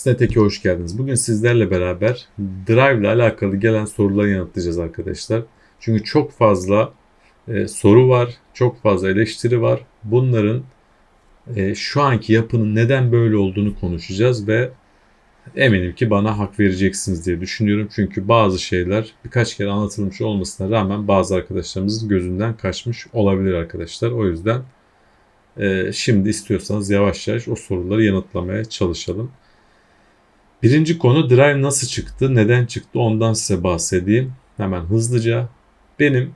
Snatek'e hoş geldiniz. Bugün sizlerle beraber Drive ile alakalı gelen soruları yanıtlayacağız arkadaşlar. Çünkü çok fazla e, soru var, çok fazla eleştiri var. Bunların e, şu anki yapının neden böyle olduğunu konuşacağız ve eminim ki bana hak vereceksiniz diye düşünüyorum. Çünkü bazı şeyler birkaç kere anlatılmış olmasına rağmen bazı arkadaşlarımızın gözünden kaçmış olabilir arkadaşlar. O yüzden e, şimdi istiyorsanız yavaş yavaş o soruları yanıtlamaya çalışalım. Birinci konu Drive nasıl çıktı, neden çıktı ondan size bahsedeyim. Hemen hızlıca. Benim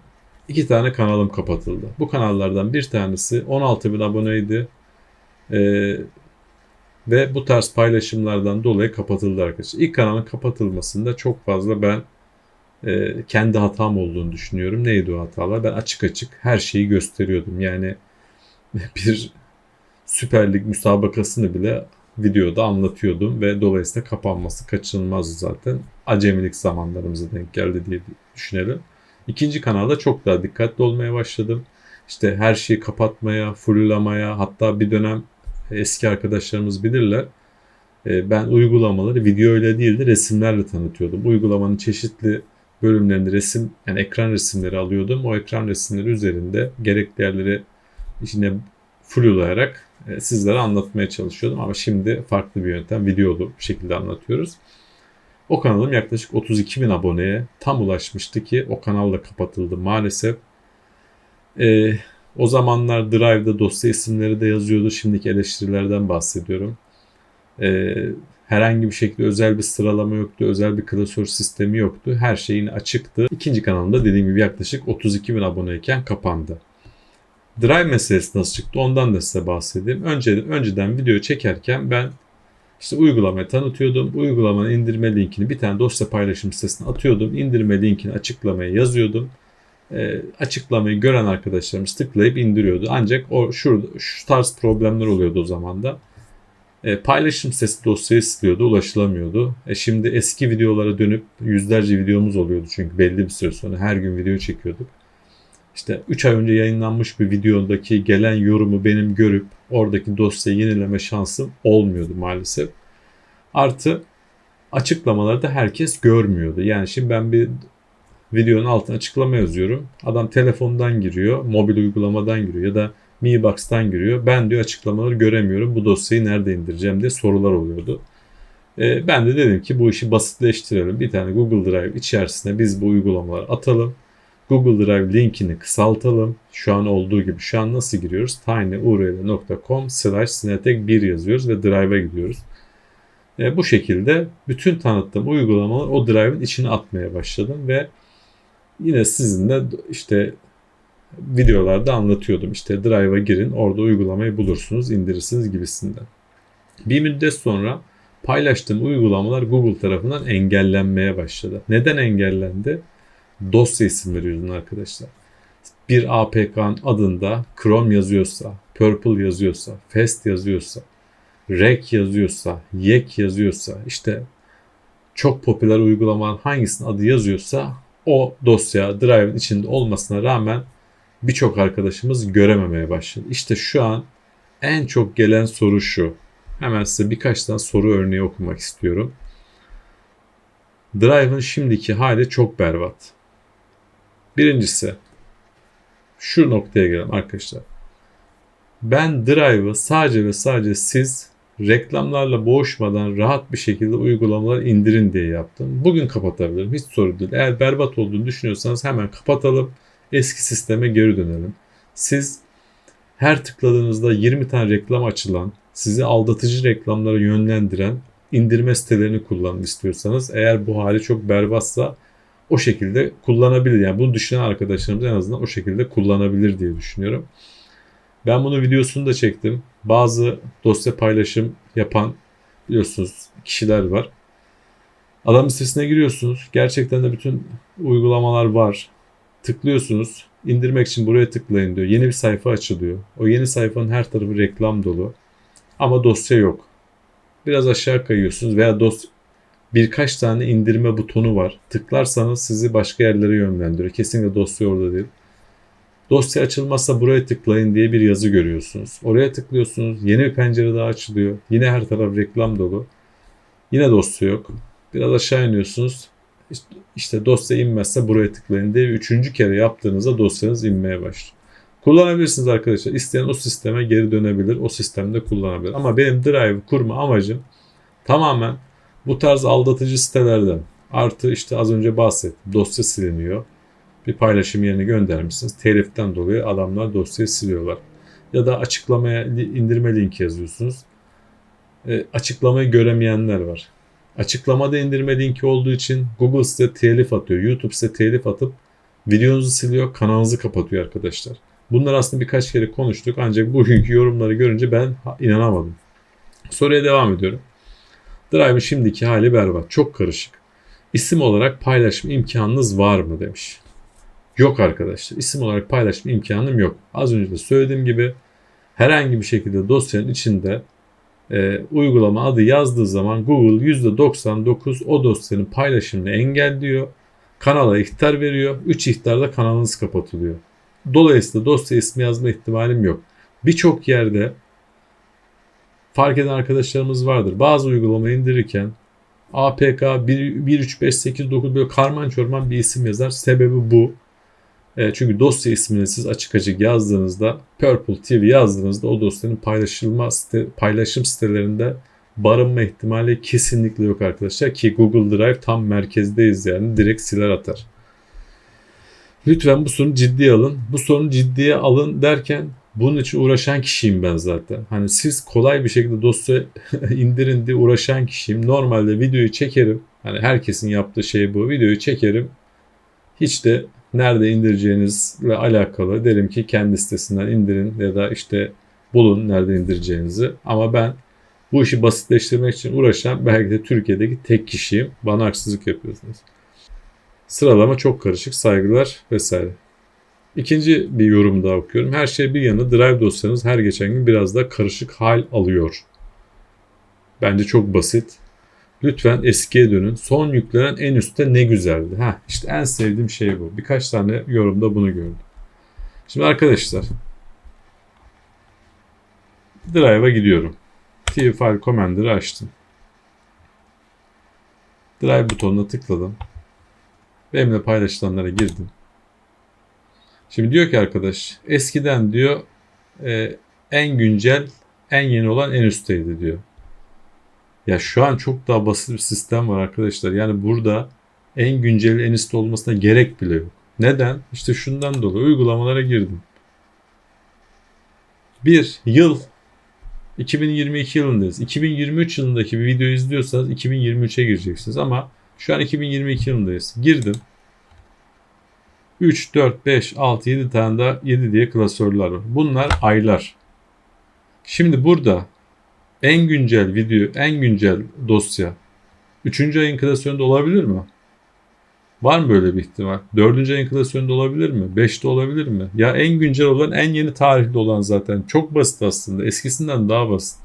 iki tane kanalım kapatıldı. Bu kanallardan bir tanesi 16 bin aboneydi. Ee, ve bu tarz paylaşımlardan dolayı kapatıldı arkadaşlar. İlk kanalın kapatılmasında çok fazla ben e, kendi hatam olduğunu düşünüyorum. Neydi o hatalar? Ben açık açık her şeyi gösteriyordum. Yani bir Süper Lig müsabakasını bile videoda anlatıyordum ve dolayısıyla kapanması kaçınılmazdı zaten. Acemilik zamanlarımıza denk geldi diye düşünelim. İkinci kanalda çok daha dikkatli olmaya başladım. İşte her şeyi kapatmaya, fullamaya hatta bir dönem eski arkadaşlarımız bilirler. E, ben uygulamaları video ile değil de resimlerle tanıtıyordum. Uygulamanın çeşitli bölümlerinde resim yani ekran resimleri alıyordum. O ekran resimleri üzerinde gerekli yerleri içine fullulayarak sizlere anlatmaya çalışıyordum ama şimdi farklı bir yöntem videolu bir şekilde anlatıyoruz. O kanalım yaklaşık 32 bin aboneye tam ulaşmıştı ki o kanal da kapatıldı maalesef. Ee, o zamanlar Drive'da dosya isimleri de yazıyordu. Şimdiki eleştirilerden bahsediyorum. Ee, herhangi bir şekilde özel bir sıralama yoktu. Özel bir klasör sistemi yoktu. Her şey yine açıktı. İkinci kanalımda dediğim gibi yaklaşık 32 bin aboneyken kapandı. Drive meselesi nasıl çıktı ondan da size bahsedeyim. Önce, önceden video çekerken ben işte uygulamayı tanıtıyordum. Uygulamanın indirme linkini bir tane dosya paylaşım sitesine atıyordum. İndirme linkini açıklamaya yazıyordum. E, açıklamayı gören arkadaşlarımız tıklayıp indiriyordu. Ancak o şurada şu tarz problemler oluyordu o zaman da. E, paylaşım sitesi dosyayı istiyordu, ulaşılamıyordu. E, şimdi eski videolara dönüp yüzlerce videomuz oluyordu çünkü belli bir süre sonra her gün video çekiyorduk işte 3 ay önce yayınlanmış bir videodaki gelen yorumu benim görüp oradaki dosyayı yenileme şansım olmuyordu maalesef. Artı açıklamaları da herkes görmüyordu. Yani şimdi ben bir videonun altına açıklama yazıyorum. Adam telefondan giriyor, mobil uygulamadan giriyor ya da Mi Box'tan giriyor. Ben diyor açıklamaları göremiyorum. Bu dosyayı nerede indireceğim diye sorular oluyordu. Ee, ben de dedim ki bu işi basitleştirelim. Bir tane Google Drive içerisine biz bu uygulamaları atalım. Google Drive linkini kısaltalım. Şu an olduğu gibi. Şu an nasıl giriyoruz? tinyurl.com slash sinetek 1 yazıyoruz ve Drive'a gidiyoruz. E, bu şekilde bütün tanıttığım uygulamaları o Drive'ın içine atmaya başladım ve yine sizinle işte videolarda anlatıyordum. İşte Drive'a girin orada uygulamayı bulursunuz indirirsiniz gibisinden. Bir müddet sonra paylaştığım uygulamalar Google tarafından engellenmeye başladı. Neden engellendi? Dosya isim veriyorsun arkadaşlar. Bir APK'nın adında Chrome yazıyorsa, Purple yazıyorsa, Fast yazıyorsa, Rec yazıyorsa, Yek yazıyorsa, işte çok popüler uygulamanın hangisinin adı yazıyorsa o dosya Drive'ın içinde olmasına rağmen birçok arkadaşımız görememeye başladı. İşte şu an en çok gelen soru şu. Hemen size birkaç tane soru örneği okumak istiyorum. Drive'ın şimdiki hali çok berbat. Birincisi şu noktaya gelelim arkadaşlar. Ben Drive'ı sadece ve sadece siz reklamlarla boğuşmadan rahat bir şekilde uygulamaları indirin diye yaptım. Bugün kapatabilirim. Hiç sorun değil. Eğer berbat olduğunu düşünüyorsanız hemen kapatalım. Eski sisteme geri dönelim. Siz her tıkladığınızda 20 tane reklam açılan, sizi aldatıcı reklamlara yönlendiren indirme sitelerini kullanın istiyorsanız eğer bu hali çok berbatsa o şekilde kullanabilir. Yani bunu düşünen arkadaşlarımız en azından o şekilde kullanabilir diye düşünüyorum. Ben bunu videosunu da çektim. Bazı dosya paylaşım yapan biliyorsunuz kişiler var. Adam sitesine giriyorsunuz. Gerçekten de bütün uygulamalar var. Tıklıyorsunuz. İndirmek için buraya tıklayın diyor. Yeni bir sayfa açılıyor. O yeni sayfanın her tarafı reklam dolu. Ama dosya yok. Biraz aşağı kayıyorsunuz veya dosya birkaç tane indirme butonu var. Tıklarsanız sizi başka yerlere yönlendiriyor. Kesinlikle dosya orada değil. Dosya açılmazsa buraya tıklayın diye bir yazı görüyorsunuz. Oraya tıklıyorsunuz. Yeni bir pencere daha açılıyor. Yine her taraf reklam dolu. Yine dosya yok. Biraz aşağı iniyorsunuz. İşte, dosya inmezse buraya tıklayın diye üçüncü kere yaptığınızda dosyanız inmeye başlıyor. Kullanabilirsiniz arkadaşlar. İsteyen o sisteme geri dönebilir. O sistemde kullanabilir. Ama benim Drive kurma amacım tamamen bu tarz aldatıcı sitelerden artı işte az önce bahsettim. Dosya siliniyor. Bir paylaşım yerine göndermişsiniz. Teliften dolayı adamlar dosyayı siliyorlar. Ya da açıklamaya indirme linki yazıyorsunuz. E, açıklamayı göremeyenler var. Açıklamada indirme linki olduğu için Google size telif atıyor. YouTube size telif atıp videonuzu siliyor, kanalınızı kapatıyor arkadaşlar. Bunlar aslında birkaç kere konuştuk ancak bugünkü yorumları görünce ben inanamadım. Soruya devam ediyorum. Drive'ın şimdiki hali berbat. Çok karışık. İsim olarak paylaşma imkanınız var mı demiş. Yok arkadaşlar. İsim olarak paylaşma imkanım yok. Az önce de söylediğim gibi herhangi bir şekilde dosyanın içinde e, uygulama adı yazdığı zaman Google %99 o dosyanın paylaşımını engelliyor. Kanala ihtar veriyor. 3 ihtarda kanalınız kapatılıyor. Dolayısıyla dosya ismi yazma ihtimalim yok. Birçok yerde fark eden arkadaşlarımız vardır. Bazı uygulama indirirken APK 13589 böyle karman çorman bir isim yazar. Sebebi bu. E, çünkü dosya ismini siz açık açık yazdığınızda Purple TV yazdığınızda o dosyanın paylaşılma site, paylaşım sitelerinde barınma ihtimali kesinlikle yok arkadaşlar ki Google Drive tam merkezdeyiz yani direkt siler atar. Lütfen bu sorunu ciddiye alın. Bu sorunu ciddiye alın derken bunun için uğraşan kişiyim ben zaten. Hani siz kolay bir şekilde dosya indirin diye uğraşan kişiyim. Normalde videoyu çekerim. Hani herkesin yaptığı şey bu. Videoyu çekerim. Hiç de nerede indireceğinizle alakalı derim ki kendi sitesinden indirin ya da işte bulun nerede indireceğinizi. Ama ben bu işi basitleştirmek için uğraşan belki de Türkiye'deki tek kişiyim. Bana haksızlık yapıyorsunuz. Sıralama çok karışık. Saygılar vesaire. İkinci bir yorum daha okuyorum. Her şey bir yana Drive dosyanız her geçen gün biraz daha karışık hal alıyor. Bence çok basit. Lütfen eskiye dönün. Son yüklenen en üstte ne güzeldi. Ha işte en sevdiğim şey bu. Birkaç tane yorumda bunu gördüm. Şimdi arkadaşlar Drive'a gidiyorum. TV File Commander'ı açtım. Drive butonuna tıkladım. Benimle paylaşılanlara girdim. Şimdi diyor ki arkadaş eskiden diyor e, en güncel en yeni olan en üstteydi diyor. Ya şu an çok daha basit bir sistem var arkadaşlar. Yani burada en güncel en üstte olmasına gerek bile yok. Neden? İşte şundan dolayı uygulamalara girdim. Bir yıl 2022 yılındayız. 2023 yılındaki bir video izliyorsanız 2023'e gireceksiniz ama şu an 2022 yılındayız. Girdim. 3, 4, 5, 6, 7 tane daha 7 diye klasörler var. Bunlar aylar. Şimdi burada en güncel video, en güncel dosya 3. ayın klasöründe olabilir mi? Var mı böyle bir ihtimal? 4. ayın klasöründe olabilir mi? 5'te olabilir mi? Ya en güncel olan, en yeni tarihli olan zaten. Çok basit aslında. Eskisinden daha basit.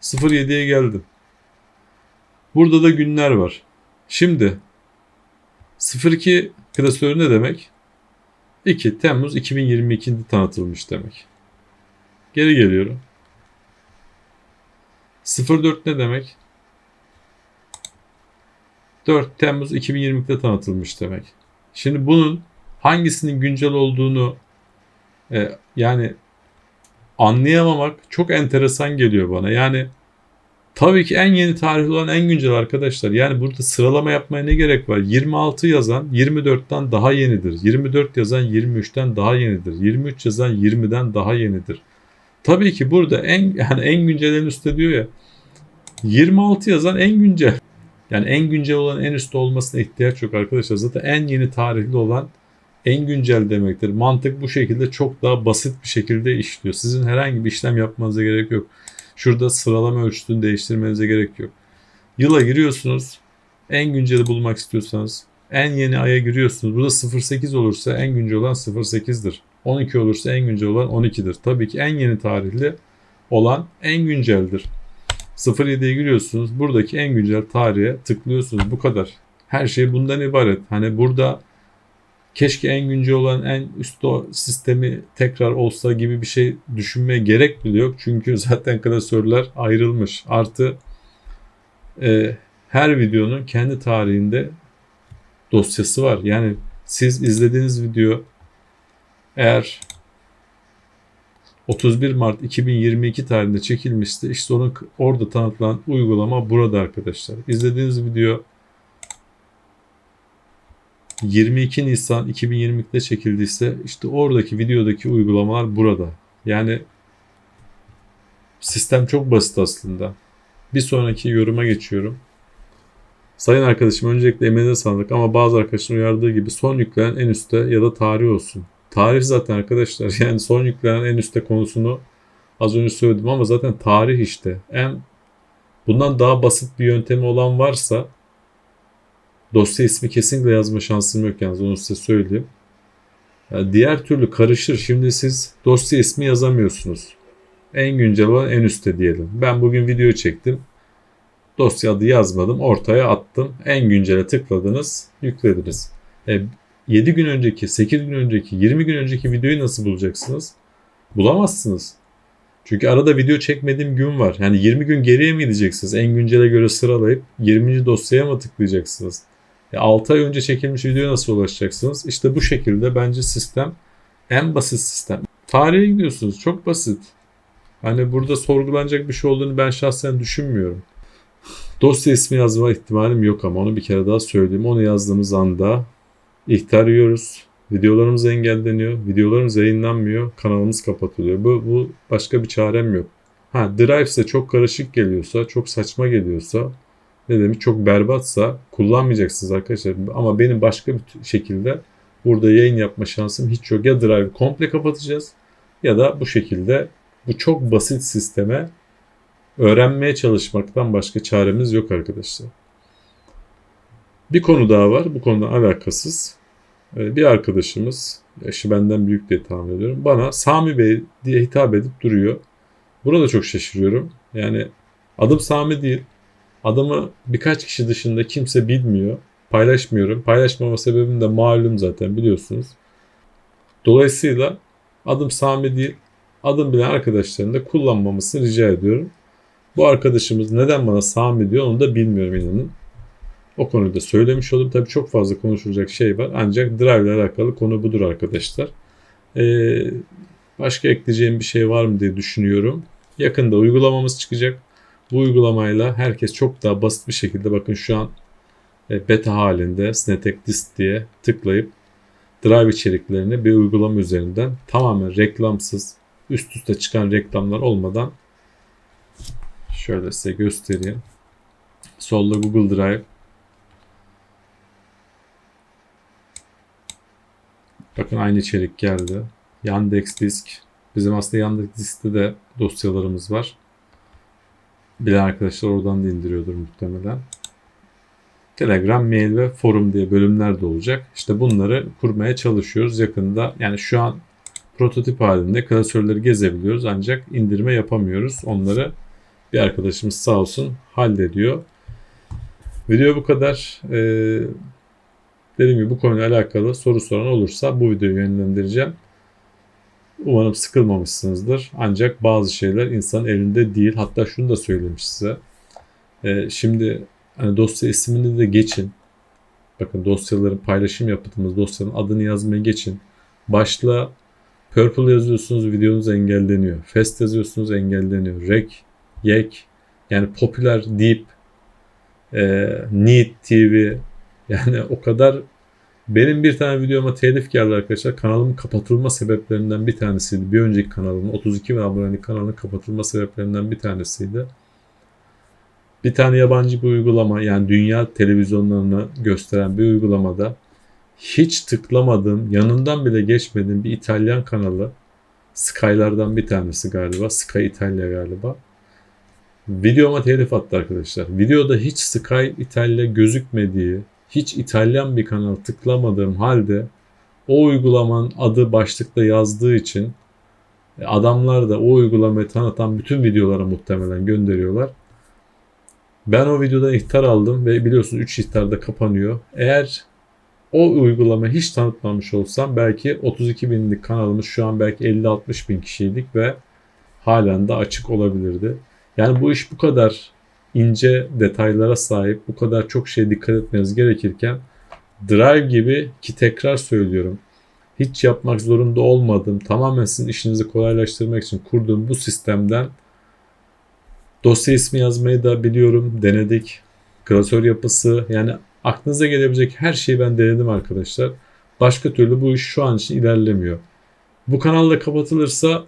07'ye geldim. Burada da günler var. Şimdi 02 klasörü ne demek? 2 Temmuz 2022'de tanıtılmış demek. Geri geliyorum. 04 ne demek? 4 Temmuz 2020'de tanıtılmış demek. Şimdi bunun hangisinin güncel olduğunu e, yani anlayamamak çok enteresan geliyor bana. Yani tabii ki en yeni tarihli olan en güncel arkadaşlar. Yani burada sıralama yapmaya ne gerek var? 26 yazan 24'ten daha yenidir. 24 yazan 23'ten daha yenidir. 23 yazan 20'den daha yenidir. Tabii ki burada en yani en güncel üstte diyor ya 26 yazan en güncel. Yani en güncel olan en üstte olmasına ihtiyaç yok arkadaşlar. Zaten en yeni tarihli olan en güncel demektir. Mantık bu şekilde çok daha basit bir şekilde işliyor. Sizin herhangi bir işlem yapmanıza gerek yok. Şurada sıralama ölçütünü değiştirmenize gerek yok. Yıla giriyorsunuz. En günceli bulmak istiyorsanız en yeni aya giriyorsunuz. Burada 08 olursa en güncel olan 08'dir. 12 olursa en güncel olan 12'dir. Tabii ki en yeni tarihli olan en günceldir. 07'ye giriyorsunuz. Buradaki en güncel tarihe tıklıyorsunuz. Bu kadar. Her şey bundan ibaret. Hani burada keşke en güncel olan en üst sistemi tekrar olsa gibi bir şey düşünmeye gerek bile yok. Çünkü zaten klasörler ayrılmış. Artı e, her videonun kendi tarihinde dosyası var. Yani siz izlediğiniz video eğer 31 Mart 2022 tarihinde çekilmişti. İşte onun orada tanıtılan uygulama burada arkadaşlar. İzlediğiniz video 22 Nisan 2022'de çekildiyse işte oradaki videodaki uygulamalar burada. Yani sistem çok basit aslında. Bir sonraki yoruma geçiyorum. Sayın arkadaşım öncelikle emeğine sağlık ama bazı arkadaşların uyardığı gibi son yüklenen en üstte ya da tarih olsun. Tarih zaten arkadaşlar yani son yüklenen en üstte konusunu az önce söyledim ama zaten tarih işte. En bundan daha basit bir yöntemi olan varsa dosya ismi kesinlikle yazma şansım yok yalnız onu size söyleyeyim. Yani diğer türlü karışır. Şimdi siz dosya ismi yazamıyorsunuz. En güncel olan en üstte diyelim. Ben bugün video çektim. Dosya adı yazmadım. Ortaya attım. En güncele tıkladınız. Yüklediniz. E, 7 gün önceki, 8 gün önceki, 20 gün önceki videoyu nasıl bulacaksınız? Bulamazsınız. Çünkü arada video çekmediğim gün var. Yani 20 gün geriye mi gideceksiniz? En güncele göre sıralayıp 20. dosyaya mı tıklayacaksınız? E 6 ay önce çekilmiş videoya nasıl ulaşacaksınız? İşte bu şekilde bence sistem en basit sistem. Tarihe gidiyorsunuz. Çok basit. Hani burada sorgulanacak bir şey olduğunu ben şahsen düşünmüyorum. Dosya ismi yazma ihtimalim yok ama onu bir kere daha söyleyeyim. Onu yazdığımız anda ihtar yiyoruz. Videolarımız engelleniyor. Videolarımız yayınlanmıyor. Kanalımız kapatılıyor. Bu, bu başka bir çarem yok. Ha Drive ise çok karışık geliyorsa, çok saçma geliyorsa ne demek çok berbatsa kullanmayacaksınız arkadaşlar. Ama benim başka bir şekilde burada yayın yapma şansım hiç yok. Ya Drive komple kapatacağız ya da bu şekilde bu çok basit sisteme öğrenmeye çalışmaktan başka çaremiz yok arkadaşlar. Bir konu daha var. Bu konudan alakasız. Ee, bir arkadaşımız, yaşı benden büyük diye tahmin ediyorum. Bana Sami Bey diye hitap edip duruyor. Buna da çok şaşırıyorum. Yani adım Sami değil. Adımı birkaç kişi dışında kimse bilmiyor. Paylaşmıyorum. Paylaşmama sebebim de malum zaten biliyorsunuz. Dolayısıyla adım Sami değil. Adım bilen arkadaşların da kullanmamasını rica ediyorum. Bu arkadaşımız neden bana Sami diyor onu da bilmiyorum inanın. O konuyu da söylemiş oldum. Tabii çok fazla konuşulacak şey var. Ancak Drive ile alakalı konu budur arkadaşlar. Ee, başka ekleyeceğim bir şey var mı diye düşünüyorum. Yakında uygulamamız çıkacak. Bu uygulamayla herkes çok daha basit bir şekilde bakın şu an e, beta halinde Snatek List diye tıklayıp Drive içeriklerini bir uygulama üzerinden tamamen reklamsız üst üste çıkan reklamlar olmadan şöyle size göstereyim. Solda Google Drive Bakın aynı içerik geldi. Yandex Disk. Bizim aslında Yandex Disk'te de dosyalarımız var. Bilen arkadaşlar oradan da indiriyordur muhtemelen. Telegram, mail ve forum diye bölümler de olacak. İşte bunları kurmaya çalışıyoruz yakında. Yani şu an prototip halinde klasörleri gezebiliyoruz ancak indirme yapamıyoruz. Onları bir arkadaşımız sağ olsun hallediyor. Video bu kadar. Ee, dediğim gibi bu konuyla alakalı soru soran olursa bu videoyu yönlendireceğim. Umarım sıkılmamışsınızdır. Ancak bazı şeyler insan elinde değil. Hatta şunu da söylemiş size. Ee, şimdi hani dosya ismini de geçin. Bakın dosyaların paylaşım yaptığımız dosyanın adını yazmaya geçin. Başla Purple yazıyorsunuz videonuz engelleniyor. Fast yazıyorsunuz engelleniyor. Rec, Yek yani popüler Deep, e, Need TV yani o kadar benim bir tane videoma telif geldi arkadaşlar. Kanalımın kapatılma sebeplerinden bir tanesiydi. Bir önceki kanalımın 32 bin abonelik kanalının kapatılma sebeplerinden bir tanesiydi. Bir tane yabancı bir uygulama yani dünya televizyonlarını gösteren bir uygulamada hiç tıklamadığım, yanından bile geçmediğim bir İtalyan kanalı Sky'lardan bir tanesi galiba. Sky İtalya galiba. Videoma telif attı arkadaşlar. Videoda hiç Sky İtalya gözükmediği, hiç İtalyan bir kanal tıklamadığım halde o uygulamanın adı başlıkta yazdığı için e, adamlar da o uygulamayı tanıtan bütün videolara muhtemelen gönderiyorlar. Ben o videodan ihtar aldım ve biliyorsunuz 3 ihtarda kapanıyor. Eğer o uygulama hiç tanıtmamış olsam belki 32 binlik kanalımız şu an belki 50-60 bin kişiydik ve halen de açık olabilirdi. Yani bu iş bu kadar ince detaylara sahip, bu kadar çok şeye dikkat etmeniz gerekirken Drive gibi ki tekrar söylüyorum hiç yapmak zorunda olmadığım tamamen sizin işinizi kolaylaştırmak için kurduğum bu sistemden dosya ismi yazmayı da biliyorum denedik. Klasör yapısı yani aklınıza gelebilecek her şeyi ben denedim arkadaşlar. Başka türlü bu iş şu an için ilerlemiyor. Bu kanal da kapatılırsa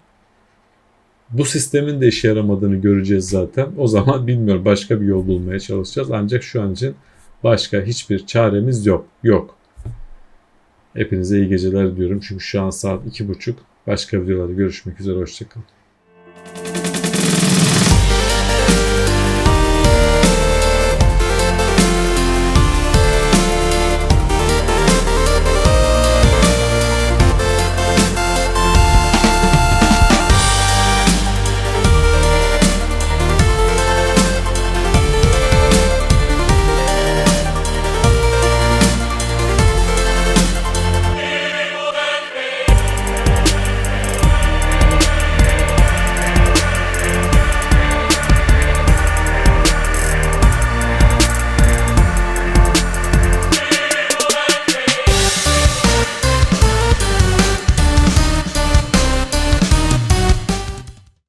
bu sistemin de işe yaramadığını göreceğiz zaten. O zaman bilmiyorum başka bir yol bulmaya çalışacağız. Ancak şu an için başka hiçbir çaremiz yok. Yok. Hepinize iyi geceler diyorum. Çünkü şu an saat 2.30. Başka videolarda görüşmek üzere. Hoşçakalın.